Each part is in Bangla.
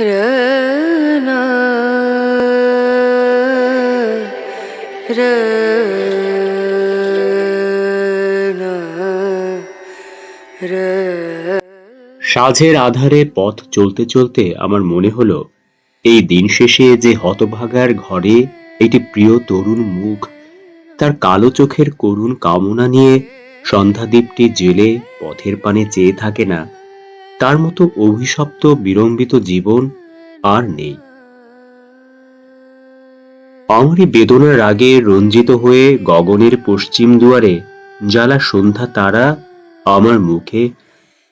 রনা সাঝের আধারে পথ চলতে চলতে আমার মনে হলো, এই দিন শেষে যে হতভাগার ঘরে একটি প্রিয় তরুণ মুখ, তার কালো চোখের করুণ কামনা নিয়ে সন্ধ্যাদীপটি জেলে পথের পানে চেয়ে থাকে না। তার মতো অভিশপ্ত বিড়ম্বিত জীবন আর নেই। আমারই বেদনার রাগে রঞ্জিত হয়ে গগনের পশ্চিম দুয়ারে জ্বালা সন্ধ্যা তারা আমার মুখে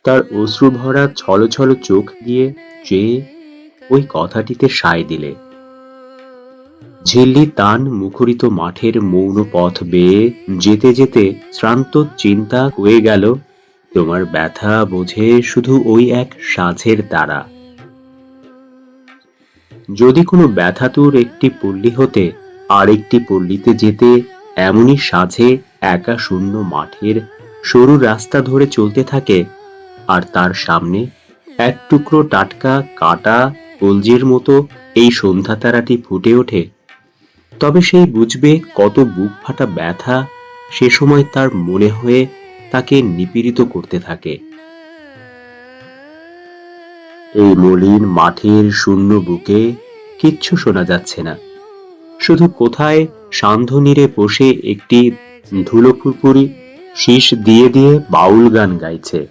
তার অশ্রুভরা ছলছল চোখ দিয়ে চেয়ে ওই কথাটিতে সায় দিলে। ঝিল্লি তান মুখরিত মাঠের মৌন পথ বেয়ে যেতে যেতে শ্রান্ত চিন্তা হয়ে গেল তোমার ব্যথা বোঝে শুধু ওই এক সাঝের তারা যদি কোনো ব্যথাতুর একটি পল্লী হতে আরেকটি পল্লীতে যেতে, এমনই সাঝে একা শূন্য মাঠের সরু রাস্তা ধরে চলতে থাকে, আর তার সামনে এক টুকরো টাটকা কাটা কলজির মতো এই সন্ধ্যা তারাটি ফুটে ওঠে। তবে সেই বুঝবে কত বুক ফাটা ব্যথা, সে সময় তার মনে হয়ে তাকে নিপীড়িত করতে থাকে। এই মলিন মাঠের শূন্য বুকে কিচ্ছু শোনা যাচ্ছে না। শুধু কোথায় সান্ধ্য বসে একটি ধুলোপুরপুরি শীষ দিয়ে দিয়ে বাউল গান গাইছে।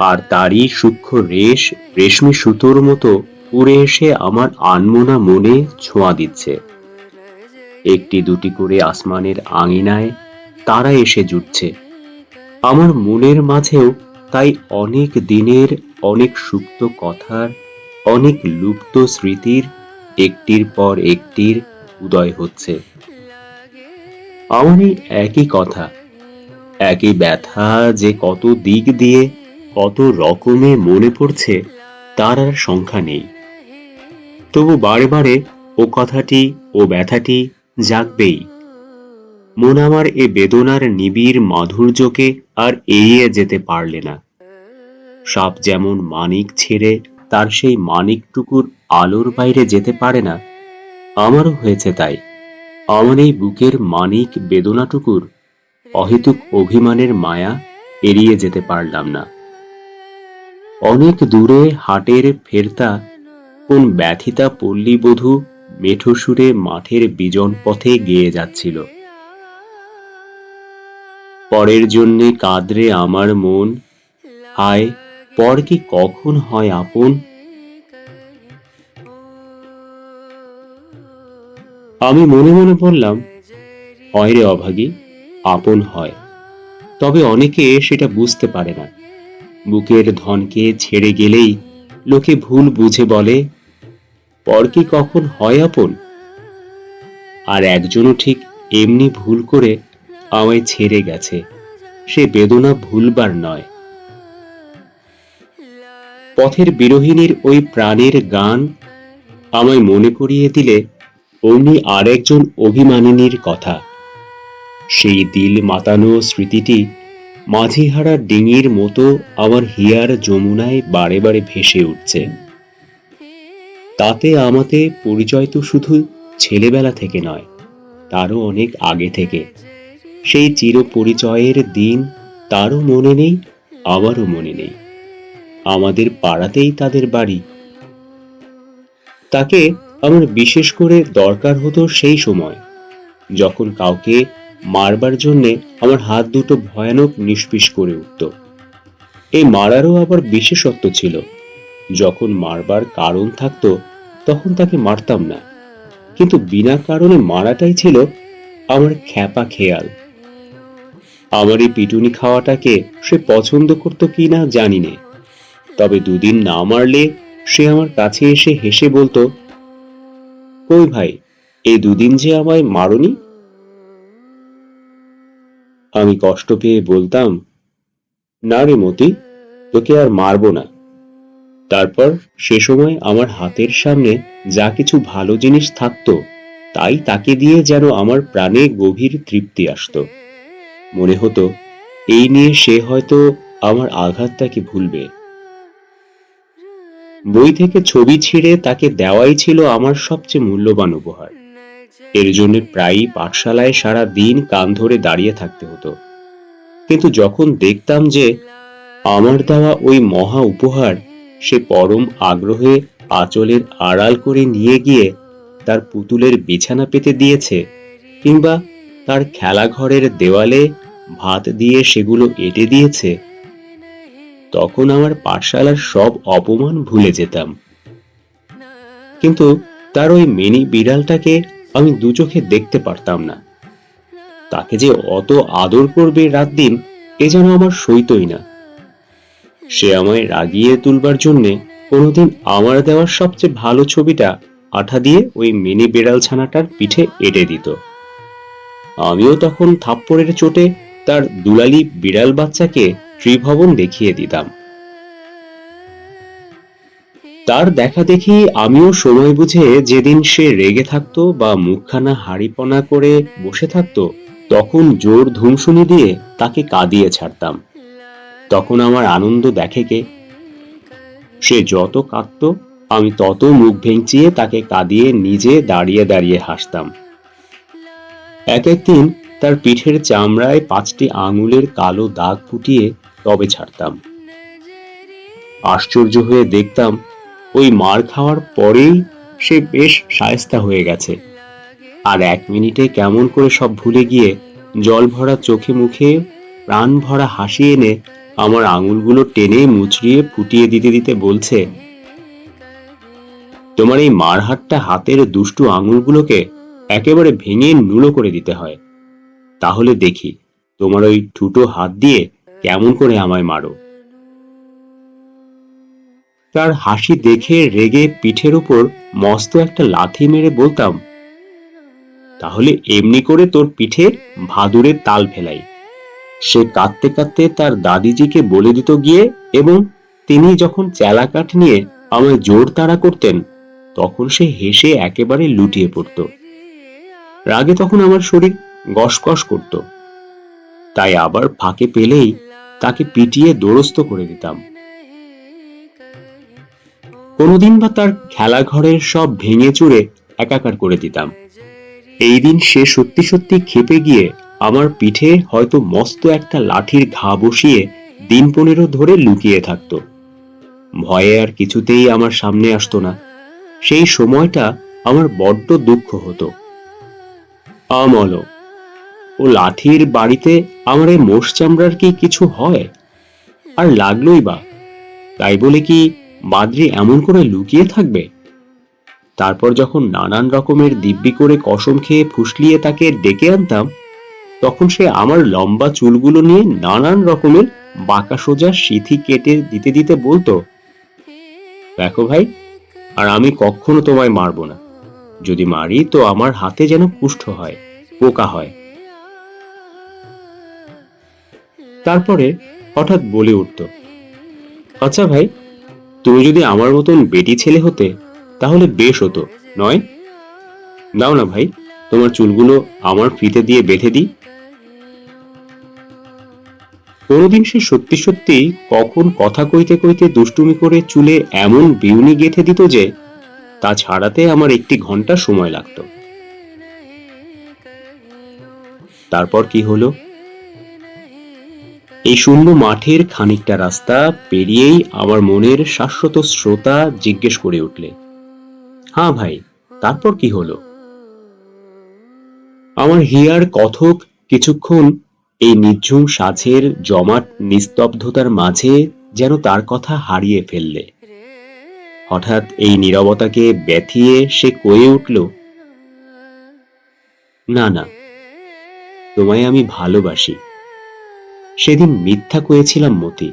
আর তারই সূক্ষ্ম রেশ, রেশমি সুতোর মতো উড়ে এসে আমার আনমোনা মনে ছোঁয়া দিচ্ছে। একটি দুটি করে আসমানের আঙিনায় তারা এসে জুটছে। আমার মনের মাঝেও তাই অনেক দিনের, অনেক সুপ্ত কথার, অনেক লুপ্ত স্মৃতির একটির পর একটির উদয় হচ্ছে। আমার এই একই কথা, একই ব্যথা যে কত দিক দিয়ে, কত রকমে মনে পড়ছে, তার আর সংখ্যা নেই। তবু বারে বারে ও কথাটি ও ব্যথাটি জাগবেই। মন আমার এ বেদনার নিবিড় মাধুর্যকে আর এড়িয়ে যেতে পারলে না। সাপ যেমন মানিক ছেড়ে তার সেই মানিকটুকুর আলোর বাইরে যেতে পারে না, আমারও হয়েছে তাই। আমার এই বুকের মানিক বেদনাটুকুর অহেতুক অভিমানের মায়া এড়িয়ে যেতে পারলাম না। অনেক দূরে হাটের ফেরতা, কোন ব্যথিতা পল্লী বধূ মেঠো সুরে মাঠের বিজন পথে গেয়ে যাচ্ছিল। পরের জন্যে কাদরে আমার মন। হায়, পর কি কখন হয় আপন? আমি মনে মনে বললাম, হয় রে অভাগী, আপন হয়। তবে অনেকে সেটা বুঝতে পারে না। বুকের ধনকে ছেড়ে গেলেই লোকে ভুল বুঝে বলে, পর কি কখন হয় আপন? আর একজনও ঠিক এমনি ভুল করে আমায় ছেড়ে গেছে। সে বেদনা ভুলবার নয়। পথের বিরোহিনীর ওই প্রাণের গান আমায় মনে করিয়ে দিলে অমনি আরেকজন অভিমানিনীর কথা। সেই দিল মাতানো স্মৃতিটি মাঝিহারা ডিঙির মতো আমার হিয়ার যমুনায় বারে বারে ভেসে উঠছে। তাতে আমাতে পরিচয় তো শুধু ছেলেবেলা থেকে নয়, তারও অনেক আগে থেকে। সেই চির পরিচয়ের দিন তারও মনে নেই আমারও মনে নেই। আমাদের পাড়াতেই তাদের বাড়ি। তাকে আমার বিশেষ করে দরকার হতো সেই সময়, যখন কাউকে মারবার জন্যে আমার হাত দুটো ভয়ানক নিষ্পিস করে উঠত। এই মারারও আবার বিশেষত্ব ছিল, যখন মারবার কারণ থাকতো, তখন তাকে মারতাম না। কিন্তু বিনা কারণে মারাটাই ছিল আমার খ্যাপা খেয়াল। আমার এই পিটুনি খাওয়াটাকে সে পছন্দ করতো কি না জানি নে। তবে দুদিন না মারলে সে আমার কাছে এসে হেসে বলতো, কই ভাই, এই দুদিন যে আমায় মারনি? আমি কষ্ট পেয়ে বলতাম, না রে মতি, তোকে আর মারবো না। তারপর সে সময় আমার হাতের সামনে যা কিছু ভালো জিনিস থাকতো, তাই তাকে দিয়ে যেন আমার প্রাণে গভীর তৃপ্তি আসতো। মনে হতো, এই নিয়ে সে হয়তো আমার আঘাতটাকে ভুলবে। বই থেকে ছবি ছিঁড়ে তাকে দেওয়াই ছিল আমার সবচেয়ে মূল্যবান উপহার। এর জন্য প্রায়ই পাঠশালায় সারা দিন কান ধরে দাঁড়িয়ে থাকতে হতো। কিন্তু যখন দেখতাম যে আমার দেওয়া ওই মহা উপহার সে পরম আগ্রহে আঁচলের আড়াল করে নিয়ে গিয়ে তার পুতুলের বিছানা পেতে দিয়েছে কিংবা তার খেলাঘরের দেওয়ালে ভাত দিয়ে সেগুলো এঁটে দিয়েছে, তখন আমার পাঠশালার সব অপমান ভুলে যেতাম। কিন্তু তার ওই মিনি বিড়ালটাকে আমি দু চোখে দেখতে পারতাম না। তাকে যে অত আদর করবে রাত দিন, এ যেন আমার সইতই না। সে আমায় রাগিয়ে তুলবার জন্যে কোনোদিন আমার দেওয়ার সবচেয়ে ভালো ছবিটা আঠা দিয়ে ওই মিনি বিড়াল ছানাটার পিঠে এঁটে দিত। আমিও তখন থাপ্পড়ের চোটে তার দুলালি বিড়াল বাচ্চাকে ত্রিভবন দেখিয়ে দিতাম। তার দেখা দেখি আমিও সময় বুঝে যেদিন সে রেগে থাকতো বা মুখখানা হাড়িপনা করে বসে থাকতো, তখন জোর ধুমশুনি দিয়ে তাকে কাঁদিয়ে ছাড়তাম। তখন আমার আনন্দ দেখে কে? সে যত কাঁদতো, আমি তত মুখ ভেঙচিয়ে তাকে কাঁদিয়ে নিজে দাঁড়িয়ে দাঁড়িয়ে হাসতাম। এক একদিন তার পিঠের চামড়ায় পাঁচটি আঙুলের কালো দাগ ফুটিয়ে তবে ছাড়তাম। আশ্চর্য হয়ে দেখতাম, ওই মার খাওয়ার পরেই সে বেশ সায়স্তা হয়ে গেছে। আর এক মিনিটে কেমন করে সব ভুলে গিয়ে জল ভরা চোখে মুখে, প্রাণ ভরা হাসি এনে আমার আঙুলগুলো টেনে মুচড়িয়ে ফুটিয়ে দিতে দিতে বলছে, তোমার এই মারহাটটা হাতের দুষ্টু আঙুলগুলোকে একেবারে ভেঙে নুলো করে দিতে হয়। তাহলে দেখি, তোমার ওই ঠুটো হাত দিয়ে কেমন করে আমায় মারো। তার হাসি দেখে রেগে পিঠের উপর মস্ত একটা লাথি মেরে বলতাম, তাহলে এমনি করে তোর পিঠে ভাদুরের তাল ফেলাই। সে কাঁদতে কাঁদতে তার দাদিজিকে বলে দিত গিয়ে এবং তিনি যখন চেলা কাঠ নিয়ে আমায় জোর তাড়া করতেন, তখন সে হেসে একেবারে লুটিয়ে পড়ত। রাগে তখন আমার শরীর গসগস করত। তাই আবার ফাঁকে পেলেই তাকে পিটিয়ে দোরস্ত করে দিতাম। কোনোদিন বা তার খেলাঘরের সব ভেঙে চুরে একাকার করে দিতাম। এই দিন সে সত্যি সত্যি খেপে গিয়ে আমার পিঠে হয়তো মস্ত একটা লাঠির ঘা বসিয়ে দিন পনেরো ধরে লুকিয়ে থাকতো। ভয়ে আর কিছুতেই আমার সামনে আসতো না। সেই সময়টা আমার বড্ড দুঃখ হতো। আমল ও লাঠির বাড়িতে আমার এই মোষ চামড়ার কি কিছু হয়? আর লাগলোই বা। তাই বলে কি বাদ্রি এমন করে লুকিয়ে থাকবে? তারপর যখন নানান রকমের দিব্যি করে কসম খেয়ে ফুসলিয়ে তাকে ডেকে আনতাম, তখন সে আমার লম্বা চুলগুলো নিয়ে নানান রকমের বাঁকা সোজা সিথি কেটে দিতে দিতে বলতো, দেখো ভাই, আর আমি কখনো তোমায় মারবো না। যদি মারি তো আমার হাতে যেন কুষ্ঠ হয়, পোকা হয়। তারপরে হঠাৎ বলে উঠত আচ্ছা ভাই, তুমি যদি আমার মতন বেটি ছেলে হতে, তাহলে বেশ হতো, নয়? দাও না ভাই, তোমার চুলগুলো আমার ফিতে দিয়ে বেঁধে দিই। কোনোদিন সে সত্যি সত্যি কখন কথা কইতে কইতে দুষ্টুমি করে চুলে এমন বিউনি গেঁথে দিত যে, তা ছাড়াতে আমার একটি ঘণ্টা সময় লাগত। তারপর কি হলো? এই শূন্য মাঠের খানিকটা রাস্তা পেরিয়েই আমার মনের শাশ্বত শ্রোতা জিজ্ঞেস করে উঠলে হ্যাঁ ভাই, তারপর কি হলো? আমার হিয়ার কথক কিছুক্ষণ এই নিঝুম সাঝের জমাট নিস্তব্ধতার মাঝে যেন তার কথা হারিয়ে ফেললে। হঠাৎ এই নীরবতাকে ব্যথিয়ে সে কয়ে উঠল, না না, তোমায় আমি ভালোবাসি সেদিন মিথ্যা কয়েছিলাম মতি।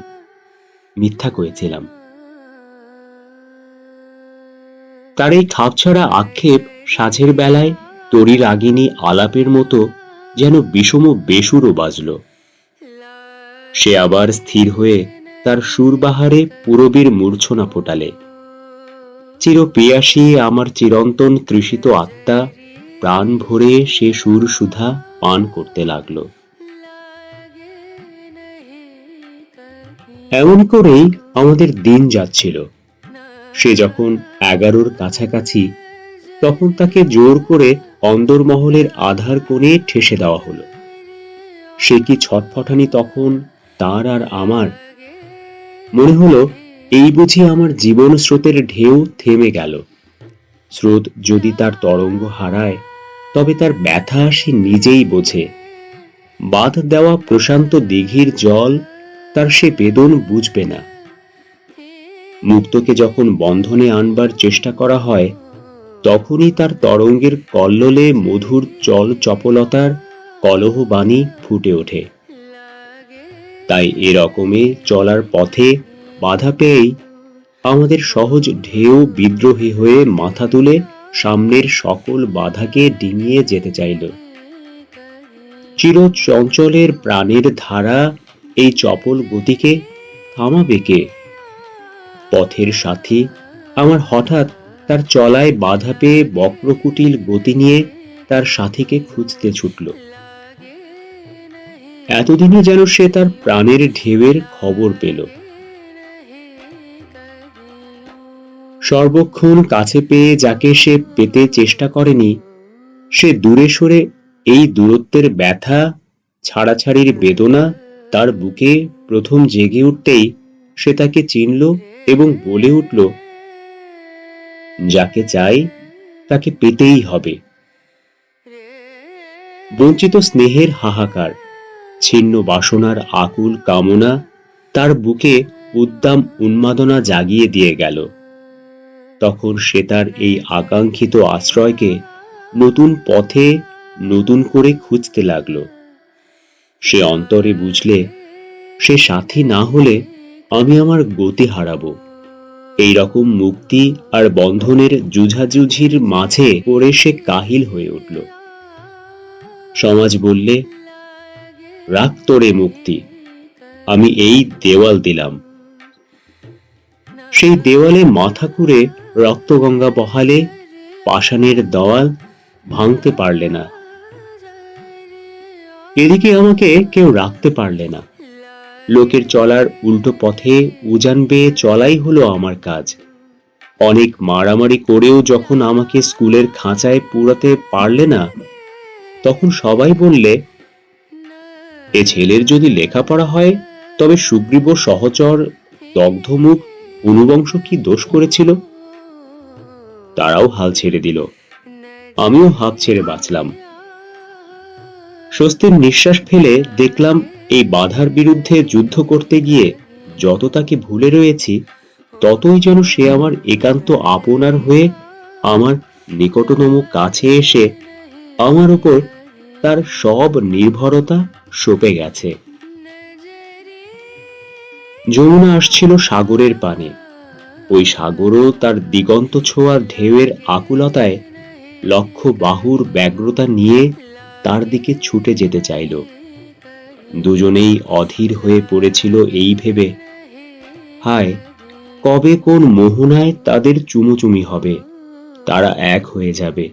মিথ্যা কয়েছিলাম। তার এই খাপছাড়া আক্ষেপ সাঁঝের বেলায় তরি রাগিনী আলাপের মতো যেন বিষম বেসুরও বাজল। সে আবার স্থির হয়ে তার সুরবাহারে পুরবীর মূর্ছনা ফোটালে। চির পেয়াসী আমার চিরন্তন তৃষিত আত্মা, প্রাণ ভরে সে সুর সুধা পান করতে লাগল। এমন করেই আমাদের দিন যাচ্ছিল। সে যখন এগারোর কাছাকাছি, তখন তাকে জোর করে অন্দরমহলের আধার কোণে ঠেসে দেওয়া হলো। সে কি ছটফটানি তখন তার আর আমার? মনে হলো, এই বুঝি আমার জীবন স্রোতের ঢেউ থেমে গেল। স্রোত যদি তার তরঙ্গ হারায়, তবে তার ব্যথা সে নিজেই বোঝে। বাঁধ দেওয়া প্রশান্ত দিঘির জল তার সে বেদন বুঝবে না। মুক্তকে যখন বন্ধনে আনবার চেষ্টা করা হয়, তখনই তার তরঙ্গের কল্লোলে মধুর চল চপলতার কলহ বাণী ফুটে ওঠে। তাই এরকমে চলার পথে বাধা পেয়েই আমাদের সহজ ঢেউ বিদ্রোহী হয়ে মাথা তুলে সামনের সকল বাধাকে ডিঙিয়ে যেতে চাইল। চির চঞ্চলের প্রাণের ধারা এই চপল গতিকে থামাবে কে? পথের সাথী আমার হঠাৎ তার চলায় বাধা পেয়ে বক্রকুটিল গতি নিয়ে তার সাথীকে খুঁজতে ছুটল। এতদিনে যেন সে তার প্রাণের ঢেউয়ের খবর পেল। সর্বক্ষণ কাছে পেয়ে যাকে সে পেতে চেষ্টা করেনি, সে দূরে সরে এই দূরত্বের ব্যথা, ছাড়াছাড়ির বেদনা তার বুকে প্রথম জেগে উঠতেই সে তাকে চিনল এবং বলে উঠল, যাকে চাই তাকে পেতেই হবে। বঞ্চিত স্নেহের হাহাকার, ছিন্ন বাসনার আকুল কামনা তার বুকে উদ্দাম উন্মাদনা জাগিয়ে দিয়ে গেল। তখন সে তার এই আকাঙ্ক্ষিত আশ্রয়কে নতুন পথে নতুন করে খুঁজতে লাগল। সে অন্তরে বুঝলে, সে সাথী না হলে আমি আমার গতি হারাবো। এই রকম মুক্তি আর বন্ধনের জুঝাজুঝির মাঝে পড়ে সে কাহিল হয়ে উঠল। সমাজ বললে, রাখ তোরে মুক্তি, আমি এই দেওয়াল দিলাম। সেই দেওয়ালে মাথা কুড়ে রক্তগঙ্গা বহালে পাষাণের দেওয়াল ভাঙতে পারলে না। এদিকে আমাকে কেউ রাখতে পারলে না। লোকের চলার উল্টো পথে উজান বেয়ে চলাই হলো আমার কাজ। অনেক মারামারি করেও যখন আমাকে স্কুলের খাঁচায় পুরাতে পারলে না, তখন সবাই বললে, এ ছেলের যদি লেখাপড়া হয়, তবে সুগ্রীব সহচর দগ্ধমুখ অনুবংশ কি দোষ করেছিল? তারাও হাল ছেড়ে দিল। আমিও হাঁপ ছেড়ে বাঁচলাম। স্বস্তির নিঃশ্বাস ফেলে দেখলাম এই বাধার বিরুদ্ধে যুদ্ধ করতে গিয়ে যত তাকে ভুলে রয়েছি, ততই যেন সে আমার একান্ত আপনার হয়ে আমার নিকটতম কাছে এসে আমার উপর তার সব নির্ভরতা সঁপে গেছে। যমুনা আসছিল সাগরের পানে। ওই সাগরও তার দিগন্ত ছোঁয়া ঢেউয়ের আকুলতায় লক্ষ বাহুর ব্যগ্রতা নিয়ে তার দিকে ছুটে যেতে চাইল। দুজনেই অধীর হয়ে পড়েছিল এই ভেবে। হায়, কবে কোন মোহনায় তাদের চুমুচুমি হবে? তারা এক হয়ে যাবে।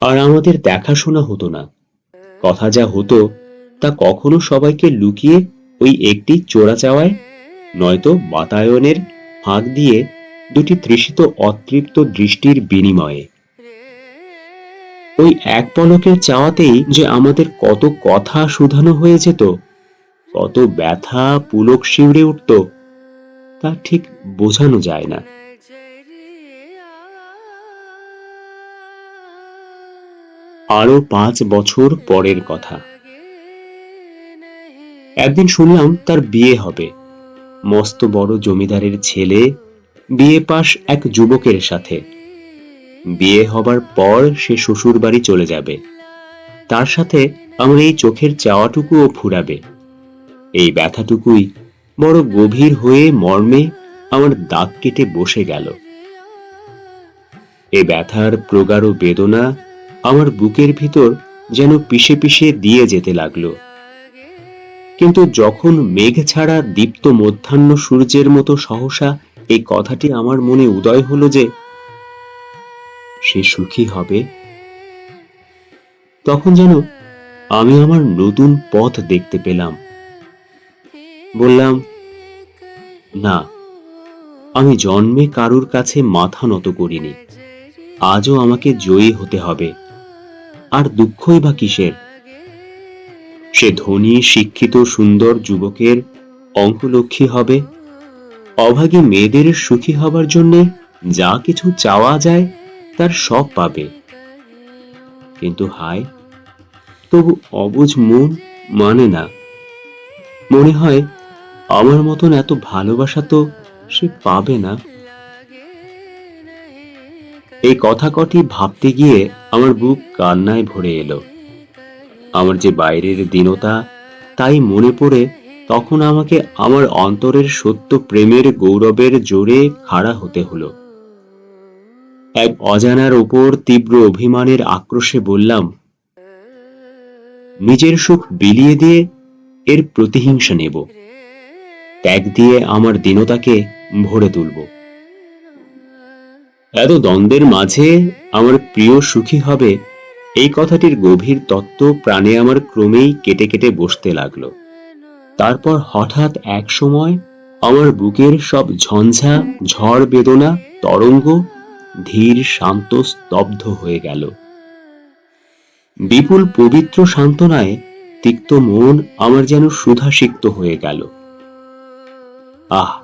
আর আমাদের দেখাশোনা হতো না। কথা যা হতো, তা কখনো সবাইকে লুকিয়ে ওই একটি চোরা চাওয়ায়, নয়তো বাতায়নের ফাঁক দিয়ে দুটি তৃষিত অতৃপ্ত দৃষ্টির বিনিময়ে। ওই এক পলকের চাওয়াতেই যে আমাদের কত কথা শুধানো হয়ে যেত, কত ব্যথা পুলক শিউরে উঠত, তা ঠিক বোঝানো যায় না। আরও পাঁচ বছর পরের কথা। একদিন শুনলাম তার বিয়ে হবে। মস্ত বড় জমিদারের ছেলে, বিয়ে পাশ এক যুবকের সাথে। বিয়ে হবার পর সে শ্বশুর বাড়ি চলে যাবে। তার সাথে আমার এই চোখের চাওয়াটুকুও ফুরাবে। এই ব্যথাটুকুই বড় গভীর হয়ে মর্মে আমার দাগ কেটে বসে গেল। এ ব্যথার প্রগাঢ় বেদনা আমার বুকের ভিতর যেন পিষে পিষে দিয়ে যেতে লাগল। কিন্তু যখন মেঘ ছাড়া দীপ্ত মধ্যাহ্ন সূর্যের মতো সহসা এই কথাটি আমার মনে উদয় হলো যে সে সুখী হবে। তখন যেন আমি আমার নতুন পথ দেখতে পেলাম। বললাম, না, আমি জন্মে কারুর কাছে মাথা নত করিনি। আজও আমাকে জয়ী হতে হবে। আর দুঃখই বা কিসের? সে ধনী, শিক্ষিত, সুন্দর যুবকের অঙ্কলক্ষ্মী হবে। অভাগী মেয়েদের সুখী হবার জন্য যা কিছু চাওয়া যায় তার সব পাবে। কিন্তু হায়, তবু অবুঝ মন মানে না। মনে হয়, আমার মতন এত ভালোবাসা তো সে পাবে না। এই কথা কটি ভাবতে গিয়ে আমার বুক কান্নায় ভরে এলো। আমার যে বাইরের দীনতা, তাই মনে পড়ে তখন আমাকে আমার অন্তরের সত্য প্রেমের গৌরবের জোরে খাড়া হতে হলো। এক অজানার ওপর তীব্র অভিমানের আক্রোশে বললাম, নিজের সুখ বিলিয়ে দিয়ে এর প্রতিহিংসা নেব। ত্যাগ দিয়ে আমার দীনতাকে ভরে তুলব। এত দ্বন্দ্বের মাঝে আমার প্রিয় সুখী হবে এই কথাটির গভীর তত্ত্ব প্রাণে আমার ক্রমেই কেটে কেটে বসতে লাগল। তারপর হঠাৎ এক সময় আমার বুকের সব ঝঞ্ঝা, ঝড় বেদনা, তরঙ্গ ধীর শান্ত স্তব্ধ হয়ে গেল। বিপুল পবিত্র সান্ত্বনায় তিক্ত মন আমার যেন সুধাসিক্ত হয়ে গেল। আহ,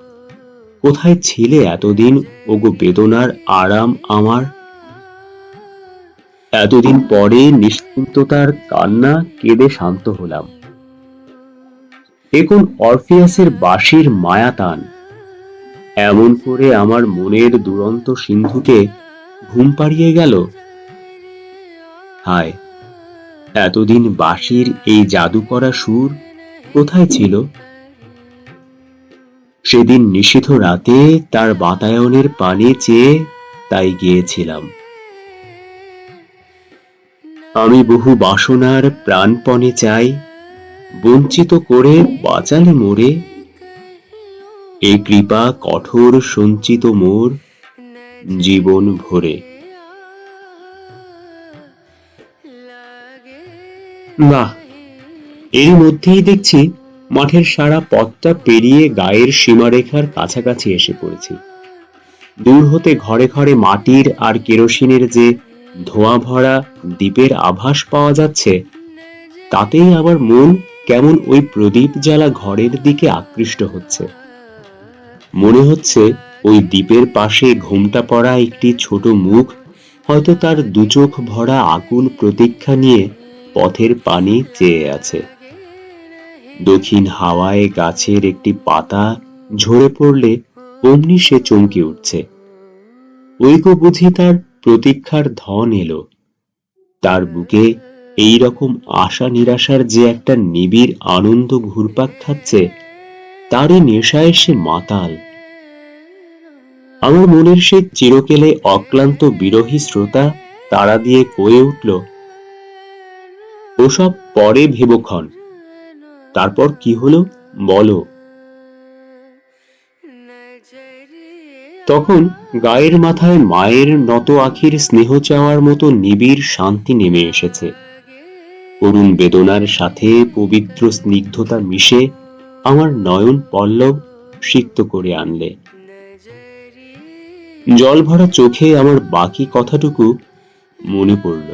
কোথায় ছিলে এতদিন ওগো বেদনার আরাম আমার? এতদিন পরে নিশ্চিন্ততার কান্না কেঁদে শান্ত হলাম। এখন অরফিয়াসের বাঁশির মায়াতান এমন করে আমার মনের দুরন্ত সিন্ধুকে ঘুম পাড়িয়ে গেল। হায়, এতদিন বাঁশির এই জাদু করা সুর কোথায় ছিল? সেদিন নিষিদ্ধ রাতে তার বাতায়নের পানে চেয়ে তাই গিয়েছিলাম। আমি বহু বাসনার প্রাণপণে চাই, বঞ্চিত করে বাঁচালে মোরে এই কৃপা কঠোর সঞ্চিত মোর জীবন ভরে। বাহ এর মধ্যেই দেখছি মাঠের সারা পথটা পেরিয়ে গায়ের সীমারেখার কাছাকাছি এসে পড়েছি। দূর হতে ঘরে ঘরে মাটির আর কেরোসিনের যে ধোঁয়া ভরা দ্বীপের আভাস পাওয়া যাচ্ছে, তাতেই আবার মন কেমন ওই প্রদীপ জ্বালা ঘরের দিকে আকৃষ্ট হচ্ছে। মনে হচ্ছে ওই দ্বীপের পাশে ঘোমটা পড়া একটি ছোট মুখ হয়তো তার দুচোখ ভরা আকুল প্রতীক্ষা নিয়ে পথের পানি চেয়ে আছে। দক্ষিণ হাওয়ায় গাছের একটি পাতা ঝরে পড়লে অমনি সে চমকে উঠছে। ঐক্য বুঝি তার প্রতীক্ষার ধন এলো। তার বুকে এই রকম আশা নিরাশার যে একটা নিবিড় আনন্দ ঘুরপাক খাচ্ছে তারই নেশায় সে মাতাল। আমার মনের সে চিরকেলে অক্লান্ত বিরোহী শ্রোতা তারা দিয়ে কয়ে উঠল, ওসব পরে ভেবক্ষণ তারপর কি হলো বলো। তখন গায়ের মাথায় মায়ের নত আখির স্নেহ চাওয়ার মতো নিবিড় শান্তি নেমে এসেছে। করুণ বেদনার সাথে পবিত্র স্নিগ্ধতা মিশে আমার নয়ন পল্লব সিক্ত করে আনলে। জল ভরা চোখে আমার বাকি কথাটুকু মনে পড়ল।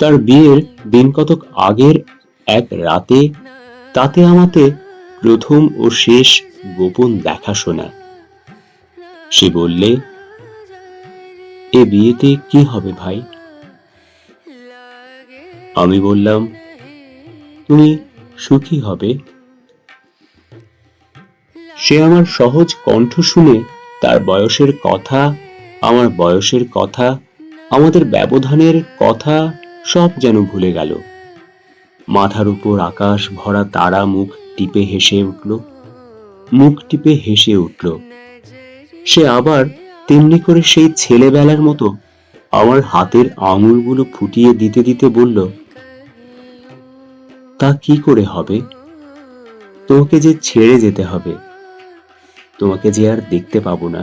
তার বিয়ের দিন কতক আগের এক রাতে, তাতে আমাতে প্রথম ও শেষ গোপন দেখাশোনা সে বললে, এ বিয়েতে কি হবে ভাই? আমি বললাম, তুমি সুখী হবে। সে আমার সহজ কণ্ঠ শুনে তার বয়সের কথা, আমার বয়সের কথা, আমাদের ব্যবধানের কথা সব যেন ভুলে গেল। মাথার উপর আকাশ ভরা তারা মুখ টিপে হেসে উঠল। মুখ টিপে হেসে উঠল। সে আবার তেমনি করে সেই ছেলেবেলার মতো আমার হাতের আঙুলগুলো ফুটিয়ে দিতে দিতে বলল তা কি করে হবে? তোমাকে যে ছেড়ে যেতে হবে, তোমাকে যে আর দেখতে পাবো না।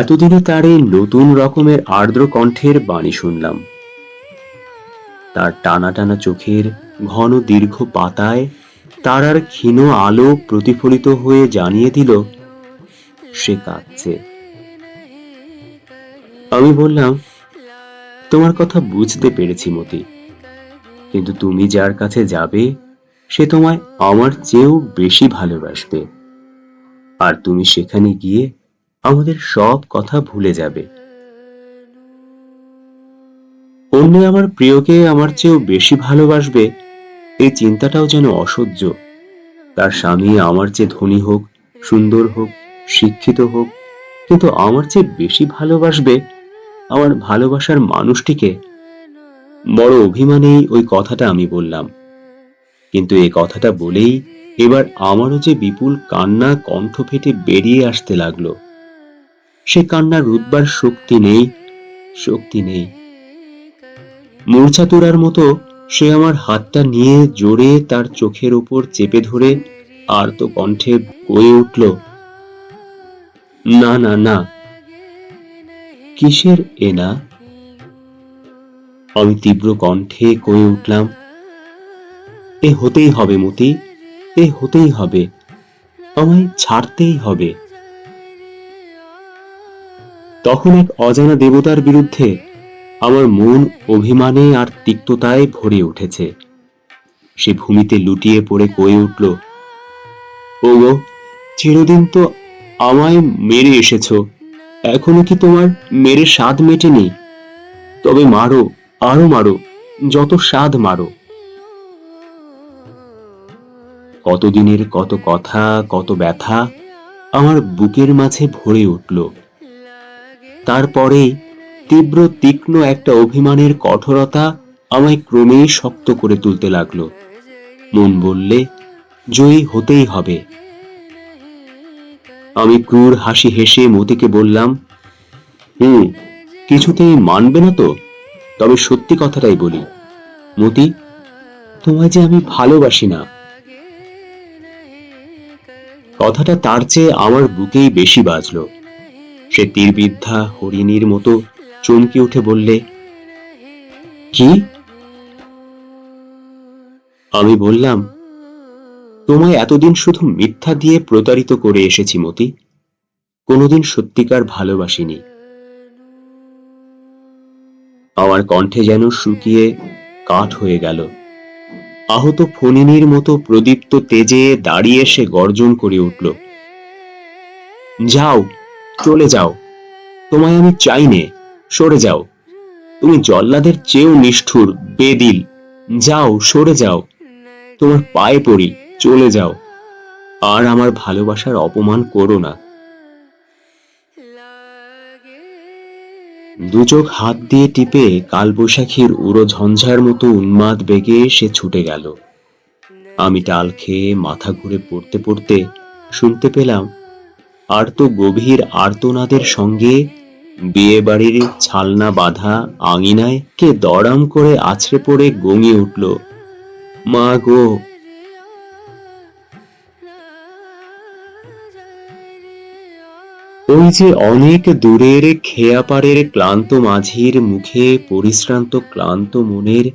এতদিনে তার এই নতুন রকমের আর্দ্র কণ্ঠের বাণী শুনলাম। তার টানা টানা চোখের ঘন দীর্ঘ পাতায় তারার ক্ষীণ আলো প্রতিফলিত হয়ে জানিয়ে দিল, সে কাঁদছে। আমি বললাম, তোমার কথা বুঝতে পেরেছি মতি। কিন্তু তুমি যার কাছে যাবে, সে তোমায় আমার চেয়েও বেশি ভালোবাসবে। আর তুমি সেখানে গিয়ে আমাদের সব কথা ভুলে যাবে। অন্য আমার প্রিয়কে আমার চেয়েও বেশি ভালোবাসবে, এই চিন্তাটাও যেন অসহ্য। তার স্বামী আমার চেয়ে ধনী হোক, সুন্দর হোক, শিক্ষিত হোক, কিন্তু আমার চেয়ে বেশি ভালোবাসবে আমার ভালোবাসার মানুষটিকে বড় অভিমানেই ওই কথাটা আমি বললাম। কিন্তু এই কথাটা বলেই এবার আমারও যে বিপুল কান্না কণ্ঠ ফেটে বেরিয়ে আসতে লাগল। সে কান্না রুদবার শক্তি নেই শক্তি নেই। মূর্ছা তোরার মতো সে আমার হাতটা নিয়ে জোরে তার চোখের উপর চেপে ধরে আর তো কণ্ঠে কয়ে উঠল, না না না। কিসের এ না? আমি তীব্র কণ্ঠে কয়ে উঠলাম, এ হতেই হবে মতি, এ হতেই হবে, আমায় ছাড়তেই হবে। তখন এক অজানা দেবতার বিরুদ্ধে আমার মন অভিমানে আর তিক্ততায় ভরে উঠেছে। সে ভূমিতে লুটিয়ে পড়ে কয়ে উঠল, ওগো, চিরদিন তো আমায় মেরে এসেছ, এখনও কি তোমার মেরে স্বাদ মেটেনি? তবে মারো আরও মারো, যত স্বাদ মারো। কতদিনের কত কথা, কত ব্যথা আমার বুকের মাঝে ভরে উঠল। তারপরে তীব্র, তীক্ষ্ণ একটা অভিমানের কঠোরতা আমায় ক্রমেই শক্ত করে তুলতে লাগল। মন বললে, জয়ী হতেই হবে। আমি ক্রূর হাসি হেসে মতিকে বললাম, হুম, কিছুতেই মানবে না তো? তবে সত্যি কথাটাই বলি। মতি, তোমায় যে আমি ভালোবাসি না। কথাটা তার চেয়ে আমার বুকেই বেশি বাজলো। সে তীরবিদ্ধা হরিণীর মতো চমকে উঠে বললে, কি? আমি বললাম, তোমায় এতদিন শুধু মিথ্যা দিয়ে প্রতারিত করে এসেছি মতি। কোনোদিন সত্যিকার ভালোবাসিনি। আমার কণ্ঠে যেন শুকিয়ে কাঠ হয়ে গেল। আহত ফণিনীর মতো প্রদীপ্ত তেজে দাঁড়িয়ে সে গর্জন করে উঠল, যাও, চলে যাও। তোমায় আমি চাই নে। সরে যাও। তুমি জল্লাদের চেয়েও নিষ্ঠুর, বেদিল। যাও, সরে যাও। তোমার পায়ে পড়ি, চলে যাও। আর আমার ভালোবাসার অপমান করো না। দু চোখ হাত দিয়ে টিপে কালবৈশাখীর উড়ো ঝঞ্ঝার মতো উন্মাদ বেগে সে ছুটে গেল। আমি টাল খেয়ে মাথা ঘুরে পড়তে পড়তে শুনতে পেলাম, আর তো গভীর আর্তনাদের সঙ্গে বিয়ে বাড়ির ছালনা বাঁধা আঙিনায় কে দড়াম করে আছড়ে পড়ে গঙিয়ে উঠল, মা গো ওই যে অনেক দূরের খেয়াপাড়ের ক্লান্ত মাঝির মুখে পরিশ্রান্ত ক্লান্ত মনের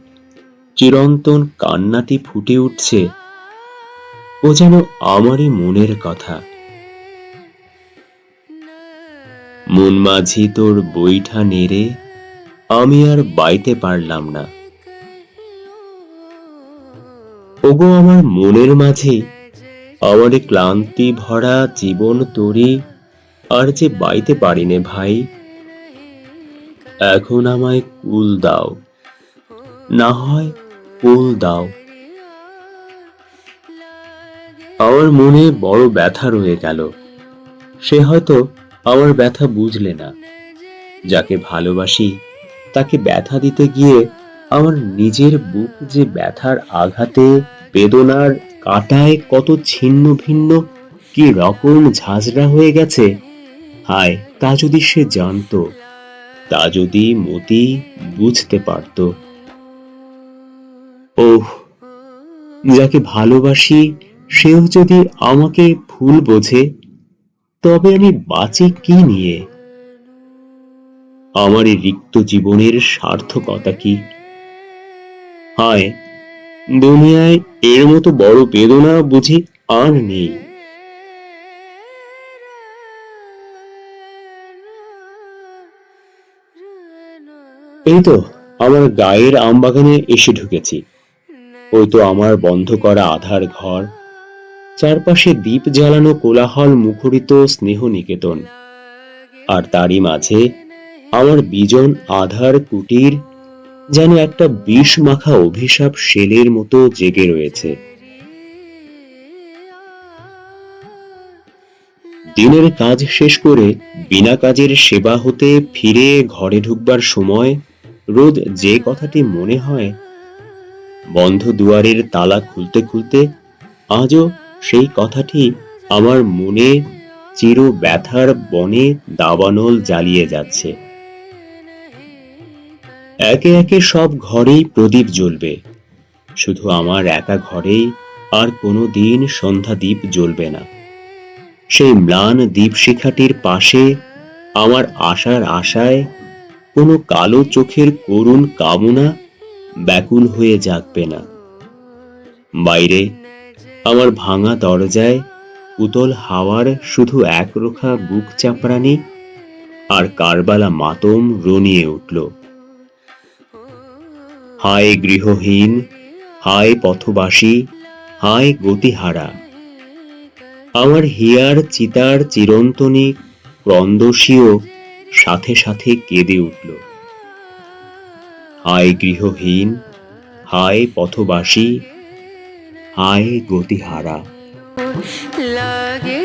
চিরন্তন কান্নাটি ফুটে উঠছে, ও যেন আমারই মনের কথা। মন মাঝি তোর বইঠা নেড়ে আমি আর বাইতে পারলাম না। ওগো আমার মনের মাঝে, আমার ক্লান্তি ভরা জীবন তরি আর যে বাইতে পারিনে ভাই, এখন আমায় কুল দাও। না হয় কুল দাও। আমার মনে বড় ব্যথা রয়ে গেল। সে হয়তো আমার ব্যথা বুঝলে না। যাকে ভালোবাসি, তাকে ব্যথা দিতে গিয়ে আমার নিজের বুক যে ব্যথার আঘাতে, বেদনার কাটায় কত ছিন্ন ভিন্ন, কি রকম ঝাঁঝরা হয়ে গেছে। হায়, তা যদি সে জানতো, তা যদি মতি বুঝতে পারত। ওহ, যাকে ভালোবাসি, সেও যদি আমাকে ভুল বোঝে, তবে আমি বাঁচি কি নিয়ে? আমার এই রিক্ত জীবনের সার্থকতা কি? হায়, দুনিয়ায় এর মতো বড় বেদনা বুঝি আর নেই। এই তো, আমার গায়ের আমবাগানে এসে ঢুকেছি। ওই তো আমার বন্ধ করা আধার ঘর। চারপাশে দ্বীপ জ্বালানো কোলাহল মুখরিত স্নেহ নিকেতন আর তারই মাঝে আমার বিজন আধার কুটির যেন একটা বিষ মাখা অভিশাপ শেলের মতো জেগে রয়েছে। দিনের কাজ শেষ করে বিনা কাজের সেবা হতে ফিরে ঘরে ঢুকবার সময় রোদ যে কথাটি মনে হয়, বন্ধ দুয়ারের তালা খুলতে খুলতে আজও সেই কথাটি আমার মনে চির ব্যথার বনে দাবানল জ্বালিয়ে যাচ্ছে। একে একে সব ঘরেই প্রদীপ জ্বলবে। শুধু আমার একা ঘরেই আর কোনো দিন সন্ধ্যা দ্বীপ জ্বলবে না। সেই ম্লান দ্বীপশিখাটির পাশে আমার আশার আশায় কোনো কালো চোখের করুণ কামনা ব্যাকুল হয়ে জাগবে না। বাইরে, আমার ভাঙা দরজায় উতল হাওয়ার শুধু একরোখা বুক চাপড়ানি আর কারবালা মাতম রনিয়ে উঠল। হায় গৃহহীন, হায় পথবাসী, হায় গতিহারা। আমার হিয়ার চিতার চিরন্তনী ক্রন্দশীও সাথে সাথে কেঁদে উঠল। হায় গৃহহীন হায় পথবাসী হায় গতিহারা। লাগে